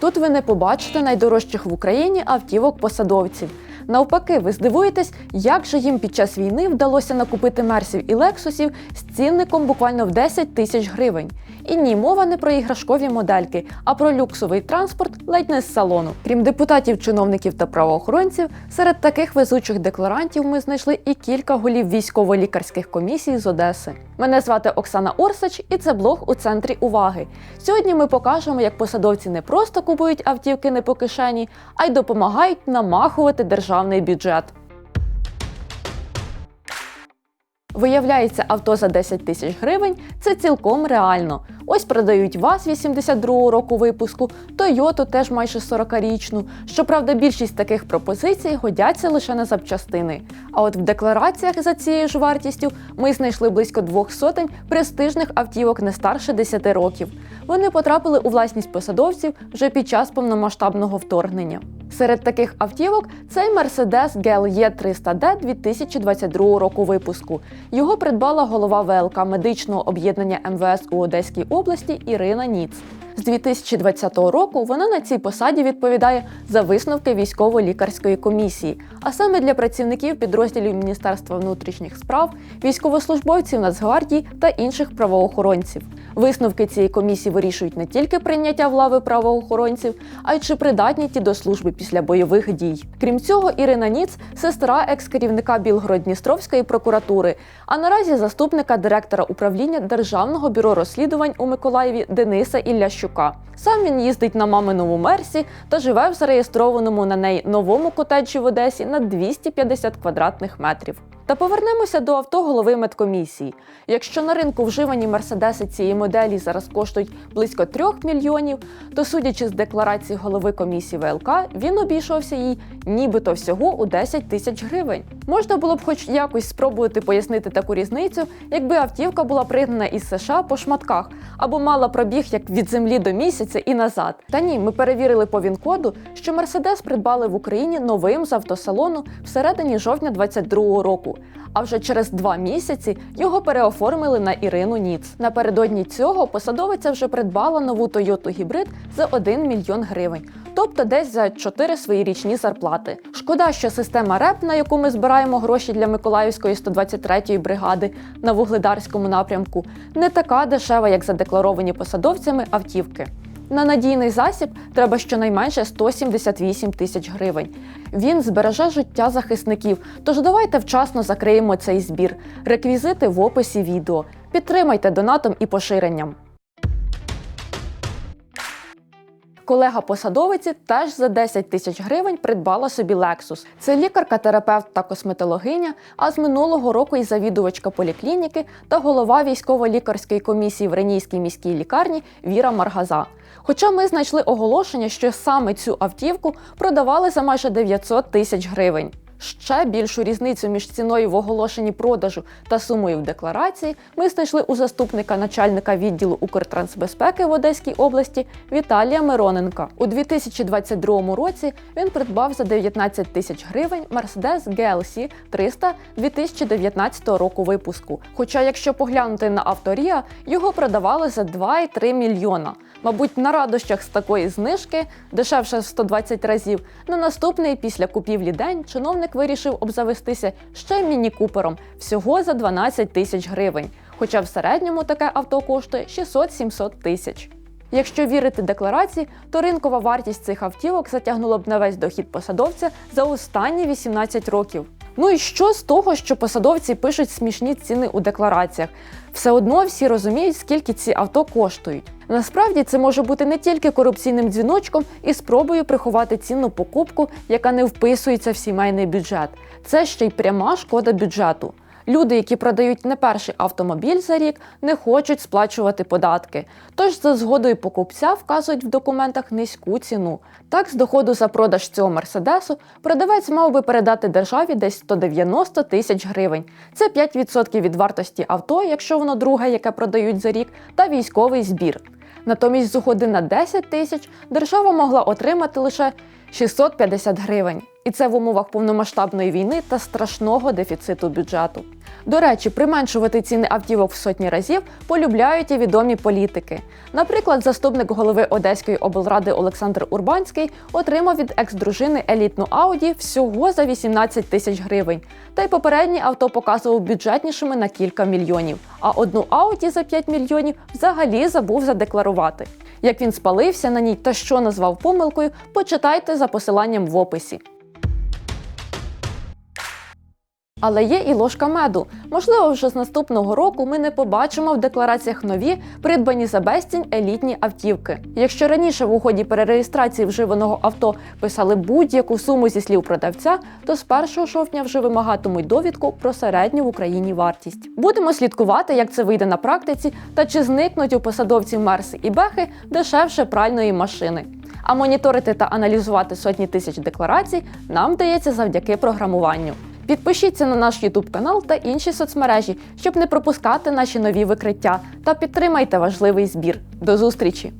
Тут ви не побачите найдорожчих в Україні автівок посадовців. Навпаки, ви здивуєтесь, як же їм під час війни вдалося накупити мерсів і лексусів з цінником буквально в 10 тисяч гривень. І ні, мова не про іграшкові модельки, а про люксовий транспорт ледь не з салону. Крім депутатів, чиновників та правоохоронців, серед таких везучих декларантів ми знайшли і кілька голів військово-лікарських комісій з Одеси. Мене звати Оксана Орсач, і це блог у центрі уваги. Сьогодні ми покажемо, як посадовці не просто купують автівки не по кишені, а й допомагають намахувати державний бюджет. Виявляється, авто за 10 тисяч гривень це цілком реально. Ось продають ВАЗ 82-го року випуску, Тойоту теж майже 40-річну. Щоправда, більшість таких пропозицій годяться лише на запчастини. А от в деклараціях за цією ж вартістю ми знайшли близько двох сотень престижних автівок не старше 10 років. Вони потрапили у власність посадовців вже під час повномасштабного вторгнення. Серед таких автівок цей Mercedes GLE 300D 2022 року випуску. Його придбала голова ВЛК медичного об'єднання МВС у Одеській області Ірина Ніц. З 2020 року вона на цій посаді відповідає за висновки військово-лікарської комісії, а саме для працівників підрозділів Міністерства внутрішніх справ, військовослужбовців Нацгвардії та інших правоохоронців. Висновки цієї комісії вирішують не тільки прийняття в лави правоохоронців, а й чи придатні ті до служби після бойових дій. Крім цього, Ірина Ніц сестра екс-керівника Білгород-Дністровської прокуратури, а наразі заступника директора управління Державного бюро розслідувань у Миколаєві Дениса Іллящука. Сам він їздить на маминому мерсі та живе в зареєстрованому на неї новому котеджі в Одесі на 250 квадратних метрів. Та повернемося до авто голови медкомісії. Якщо на ринку вживані мерседеси цієї моделі зараз коштують близько 3 мільйонів, то судячи з декларації голови комісії ВЛК, він обійшовся їй нібито всього у 10 тисяч гривень. Можна було б хоч якось спробувати пояснити таку різницю, якби автівка була пригнана із США по шматках або мала пробіг як від землі до місяця і назад. Та ні, ми перевірили по ВІН-коду, що Мерседес придбали в Україні новим з автосалону всередині жовтня 22-го року. А вже через два місяці його переоформили на Ірину Ніц. Напередодні цього посадовиця вже придбала нову Toyota гібрид за 1 мільйон гривень, тобто десь за 4 своєрічні зарплати. Шкода, що система РЕП, на яку ми збираємо гроші для Миколаївської 123-ї бригади на вугледарському напрямку, не така дешева, як задекларовані посадовцями автівки. На надійний засіб треба щонайменше 178 тисяч гривень. Він збереже життя захисників. Тож давайте вчасно закриємо цей збір. Реквізити в описі відео. Підтримайте донатом і поширенням. Колега посадовиці теж за 10 тисяч гривень придбала собі Lexus. Це лікарка, терапевт та косметологиня, а з минулого року і завідувачка поліклініки та голова військово-лікарської комісії в Ренійській міській лікарні Віра Маргаза. Хоча ми знайшли оголошення, що саме цю автівку продавали за майже 900 тисяч гривень. Ще більшу різницю між ціною в оголошенні продажу та сумою в декларації ми знайшли у заступника начальника відділу Укртрансбезпеки в Одеській області Віталія Мироненка. У 2022 році він придбав за 19 тисяч гривень Mercedes GLC 300 2019 року випуску. Хоча, якщо поглянути на авторія, його продавали за 2,3 мільйона. Мабуть, на радощах з такої знижки, дешевше в 120 разів, на наступний після купівлі день чиновник вирішив обзавестися ще міні-купером всього за 12 тисяч гривень. Хоча в середньому таке авто коштує 600-700 тисяч. Якщо вірити декларації, то ринкова вартість цих автівок затягнула б на весь дохід посадовця за останні 18 років. Ну і що з того, що посадовці пишуть смішні ціни у деклараціях? Все одно всі розуміють, скільки ці авто коштують. Насправді це може бути не тільки корупційним дзвіночком і спробою приховати цінну покупку, яка не вписується в сімейний бюджет. Це ще й пряма шкода бюджету. Люди, які продають не перший автомобіль за рік, не хочуть сплачувати податки. Тож за згодою покупця вказують в документах низьку ціну. Так, з доходу за продаж цього мерседесу продавець мав би передати державі десь 190 тисяч гривень. Це 5% від вартості авто, якщо воно друге, яке продають за рік, та військовий збір. Натомість з угоди на 10 тисяч держава могла отримати лише 650 гривень. І це в умовах повномасштабної війни та страшного дефіциту бюджету. До речі, применшувати ціни автівок в сотні разів полюбляють і відомі політики. Наприклад, заступник голови Одеської облради Олександр Урбанський отримав від екс-дружини елітну Ауді всього за 18 тисяч гривень. Та й попереднє авто показував бюджетнішими на кілька мільйонів. А одну Ауді за 5 мільйонів взагалі забув задекларувати. Як він спалився на ній та що назвав помилкою, почитайте за посиланням в описі. Але є і ложка меду. Можливо, вже з наступного року ми не побачимо в деклараціях нові придбані за безцінь елітні автівки. Якщо раніше в угоді перереєстрації вживаного авто писали будь-яку суму зі слів продавця, то з 1 жовтня вже вимагатимуть довідку про середню в Україні вартість. Будемо слідкувати, як це вийде на практиці, та чи зникнуть у посадовців Мерси і Бехи дешевше пральної машини. А моніторити та аналізувати сотні тисяч декларацій нам вдається завдяки програмуванню. Підпишіться на наш YouTube канал та інші соцмережі, щоб не пропускати наші нові викриття, та підтримайте важливий збір. До зустрічі!